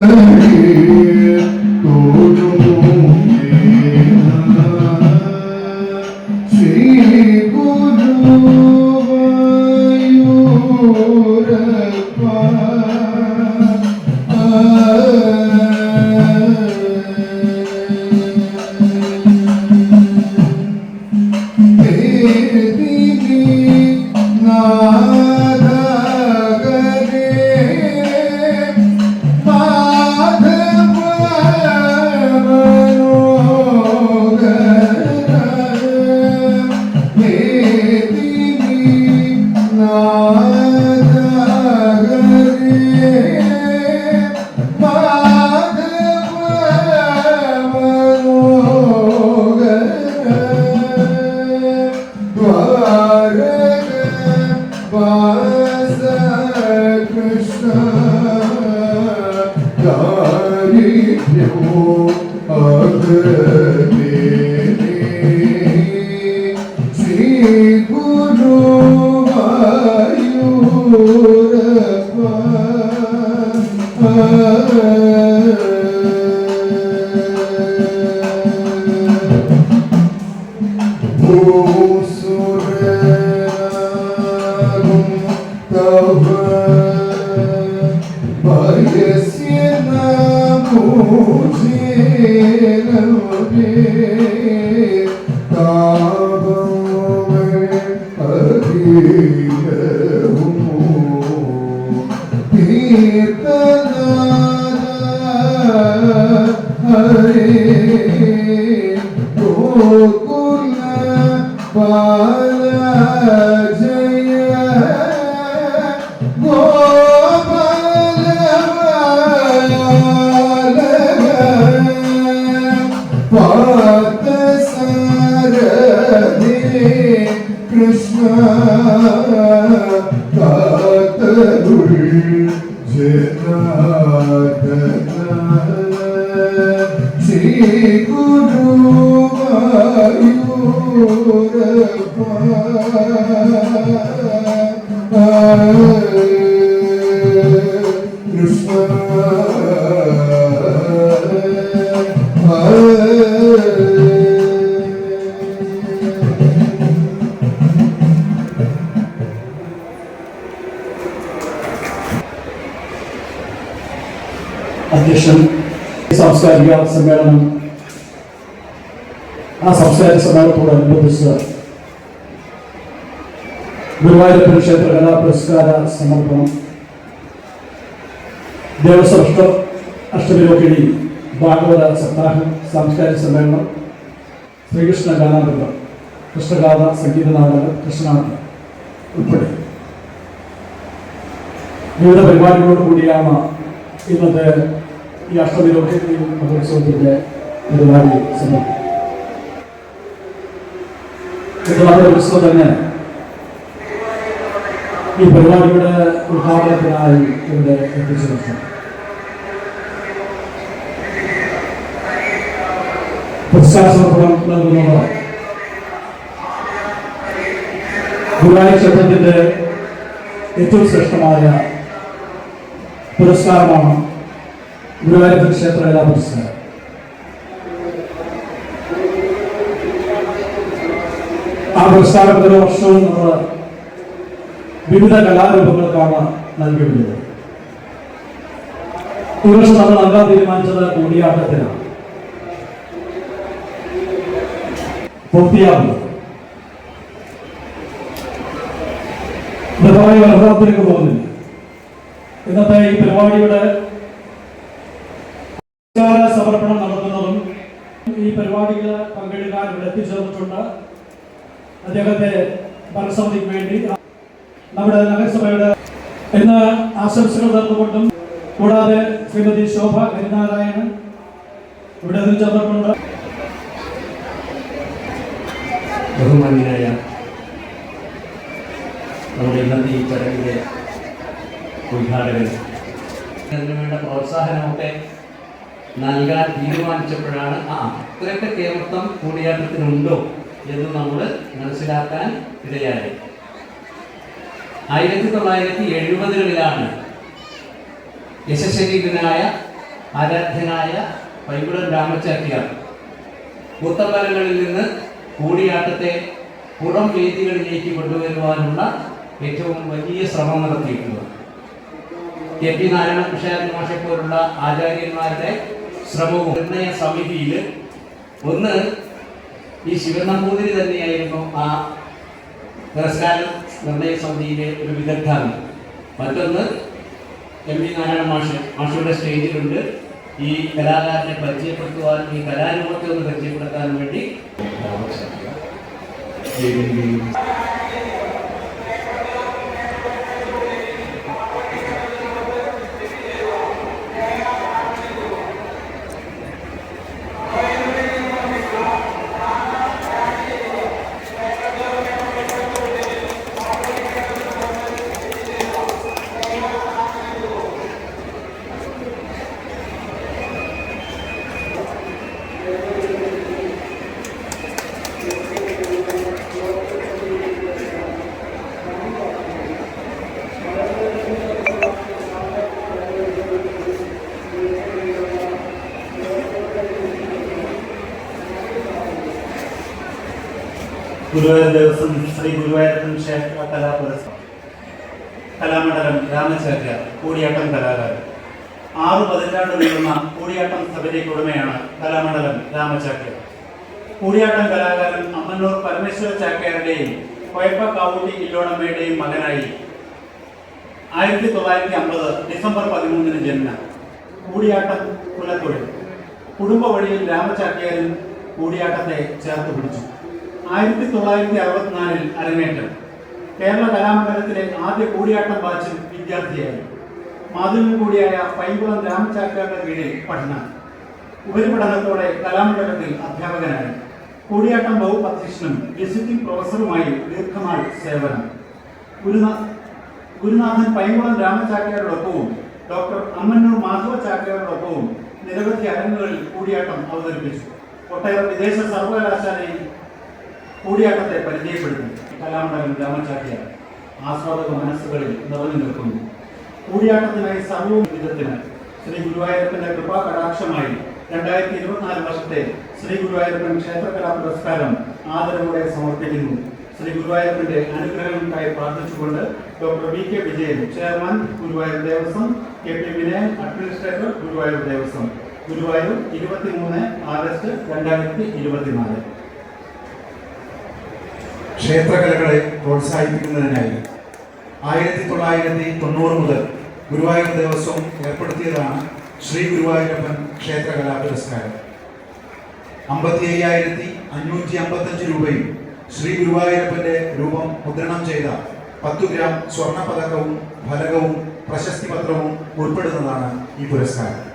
Hey Yeah. Thank. അധ്യക്ഷൻ സാംസ്കാരിക സമ്മേളനം ആ സാംസ്കാരിക സമ്മേളനത്തോടനുബന്ധിച്ച് ഗുരുവായൂരപ്പൻ ക്ഷേത്ര കലാ പുരസ്കാര സമർപ്പണം ദേവസ്വം അഷ്ട അഷ്ടമിരോഹിണി ഭാഗവത സപ്താഹം സാംസ്കാരിക സമ്മേളനം ശ്രീകൃഷ്ണ ഗാനാമൃതം കൃഷ്ണഗാഥ സംഗീത നാടകം കൃഷ്ണനാഥം ഉൾപ്പെടെ. വിവിധ പരിപാടികളോട് കൂടിയാണ് ഇന്നത്തെ ഈ അഷ്ടമിരോഹിണി മഹോത്സവത്തിന്റെ പരിപാടി സമർപ്പിക്കും ഇത് ഉത്സവം തന്നെ. ഈ പരിപാടിയുടെ ഉദ്ഘാടനത്തിനായി ഇവിടെ എത്തിച്ചു ക്ഷേത്രത്തിന്റെ ഏറ്റവും ശ്രേഷ്ഠമായ പുരസ്കാരമാണ് ഗുരുവായൂർ ക്ഷേത്ര പുരസ്കാരം. ആ ഓരോ വർഷവും നമ്മൾ വിവിധ കലാരൂപങ്ങൾക്കാണ് നൽകിയിട്ടുള്ളത്. ഈ വർഷം നമ്മൾ നൽകാൻ തീരുമാനിച്ചത് കൂടിയാട്ടത്തിനാണ് പൂർത്തിയാകുന്നത് പോകുന്നില്ല. ഇന്നത്തെ ഈ പരിപാടിയുടെ സമർപ്പണം നടത്തുന്നതും ഈ പരിപാടിയിൽ പങ്കെടുക്കാൻ ഇവിടെ എത്തിച്ചേർന്നിട്ടുണ്ട് അദ്ദേഹത്തെ ഭരണസമിതിക്ക് വേണ്ടി നമ്മുടെ നഗരസഭയുടെ ഇന്ന് ആശംസകൾ തന്നുകൊണ്ടും കൂടാതെ ശ്രീമതി ശോഭ ഹരിനാരായണൻ ഇവിടെ എത്തിച്ചേർന്നിട്ടുണ്ട് ബഹുമാന്യനായ നമ്മുടെ ഇന്നത്തെ ഈ ചടങ്ങിലെ ഉദ്ഘാടകൻ. അതിനു വേണ്ട പ്രോത്സാഹനമൊക്കെ നൽകാൻ തീരുമാനിച്ചപ്പോഴാണ് ആ അത്രയൊക്കെ കേരളം കൂടിയാട്ടത്തിനുണ്ടോ എന്ന് നമ്മൾ മനസ്സിലാക്കാൻ ഇടയായി. ആയിരത്തി തൊള്ളായിരത്തി എഴുപതുകളിലാണ് യശശരീരനായ ആരാധ്യനായ പൈകുടൻ രാമചാക്യാർ കൂത്തമ്പലങ്ങളിൽ നിന്ന് കൂടിയാട്ടത്തെ പുറം വേദികളിലേക്ക് കൊണ്ടുവരുവാനുള്ള ഏറ്റവും വലിയ ശ്രമം നടത്തിയിട്ടുള്ളത്. കെ പി നാരായണ കൃഷ്ണൻ മാഷെ പോലുള്ള ആചാര്യന്മാരുടെ ശ്രമവും നിർണയ സമിതിയിൽ ഒന്ന് ഈ ശിവനമ്പൂതിരി തന്നെയായിരുന്നു ആ പുരസ്കാര നിർണയ സമിതിയിലെ ഒരു വിദഗ്ധാണ് മറ്റൊന്ന് എം വി നാരായണ മാഷ്. മാഷയുടെ സ്റ്റേജിലുണ്ട്. ഈ കലാകാരനെ പരിചയപ്പെടുത്തുവാൻ ഈ കലാരൂപത്തെ ഒന്ന് പരിചയപ്പെടുത്താൻ വേണ്ടി ഗുരുവായൂർ ദേവസ്വം ശ്രീ ഗുരുവായൂരപ്പൻ ക്ഷേത്ര കലാ പുരസ്കാരം കലാമണ്ഡലം രാമചാര്യ കൂടിയാട്ടം കലാകാരൻ. ആറു പതിറ്റാണ്ട് നീളുന്ന കൂടിയാട്ടം സഭയിലേക്ക് ഉടമയാണ് കലാമണ്ഡലം രാമചാക്യ കൂടിയാട്ടം കലാകാരൻ അമ്മന്നൂർ പരമേശ്വര ചാക്യാരുടെയും കൊയപ്പ കാവൂട്ടി ഇല്ലോണമ്മയുടെയും മകനായി ആയിരത്തി തൊള്ളായിരത്തി അമ്പത് ഡിസംബർ പതിമൂന്നിന് ജന്മ. കൂടിയാട്ടം കുലത്തൊഴിൽ. കുടുംബ വഴിയിൽ രാമചാക്യാരൻ കൂടിയാട്ടത്തെ ചേർത്ത് പിടിച്ചു. ആയിരത്തി തൊള്ളായിരത്തി അറുപത്തിനാലിൽ അരങ്ങേറ്റം. കേരള കലാമണ്ഡലത്തിലെ ആദ്യ കൂടിയാട്ടം ബാച്ചിൽ വിദ്യാർത്ഥിയായി. മാധുര്യം കൂടിയായ പൈകുളം രാമചാക്കാരുടെ കീഴിൽ പഠനം. ഉപരിപഠനത്തോടെ കലാമണ്ഡലത്തിൽ അധ്യാപകനായി. കൂടിയാട്ടം വകുപ്പ് അധ്യക്ഷനും വിസിറ്റിംഗ് പ്രൊഫസറുമായി ദീർഘനാൾ സേവനം. ഗുരുനാ ഗുരുനാഥൻ പൈങ്കുളം രാമചാക്യാരോടൊപ്പവും ഡോക്ടർ അമ്മന്നൂർ മാധവ ചാക്യാരോടൊപ്പവും നിരവധി അരങ്ങുകളിൽ കൂടിയാട്ടം അവതരിപ്പിച്ചു. ഒട്ടേറെ വിദേശ സർവകലാശാലയിൽ കൂടിയാട്ടത്തെ പരിചയപ്പെടുത്തി കലാമണ്ഡലം രാമചാക്യാർ ആസ്വാദക മനസ്സുകളിൽ നിറഞ്ഞു നിൽക്കുന്നു. കൂടിയാട്ടത്തിനായി സർവവും വിധത്തിന് ശ്രീ ഗുരുവായൂരപ്പന്റെ കൃപാ കടാക്ഷമായി രണ്ടായിരത്തി ഇരുപത്തിനാല് വർഷത്തെ ശ്രീ ഗുരുവായൂരപ്പൻ ക്ഷേത്രകലാ പുരസ്കാരം ആദരവോടെ സമർപ്പിക്കുന്നു. ശ്രീ ഗുരുവായൂരപ്പന്റെ അനുഗ്രഹങ്ങൾക്കായി പ്രാർത്ഥിച്ചുകൊണ്ട് doctor V K Vijayan chairman Guruvayur Devaswom K P Vinayan administrator Guruvayur Devaswom. Guruvayur ഇരുപത്തിമൂന്ന് ആഗസ്റ്റ് രണ്ടായിരത്തി ഇരുപത്തിനാല് ക്ഷേത്രകലകളെ പ്രോത്സാഹിപ്പിക്കുന്നതിനായി ആയിരത്തി തൊള്ളായിരത്തി തൊണ്ണൂറ് മുതൽ ഗുരുവായൂർ ദേവസ്വം ഏർപ്പെടുത്തിയതാണ് ശ്രീ ഗുരുവായൂരപ്പൻ ക്ഷേത്രകലാ പുരസ്കാരം. അമ്പത്തി അയ്യായിരത്തി അഞ്ഞൂറ്റി അമ്പത്തഞ്ച് രൂപയും ശ്രീ ഗുരുവായൂരപ്പന്റെ രൂപം മുദ്രണം ചെയ്ത പത്തു ഗ്രാം സ്വർണ പതക്കവും ഫലകവും പ്രശസ്തി പത്രവും ഉൾപ്പെടുന്നതാണ് ഈ പുരസ്കാരം.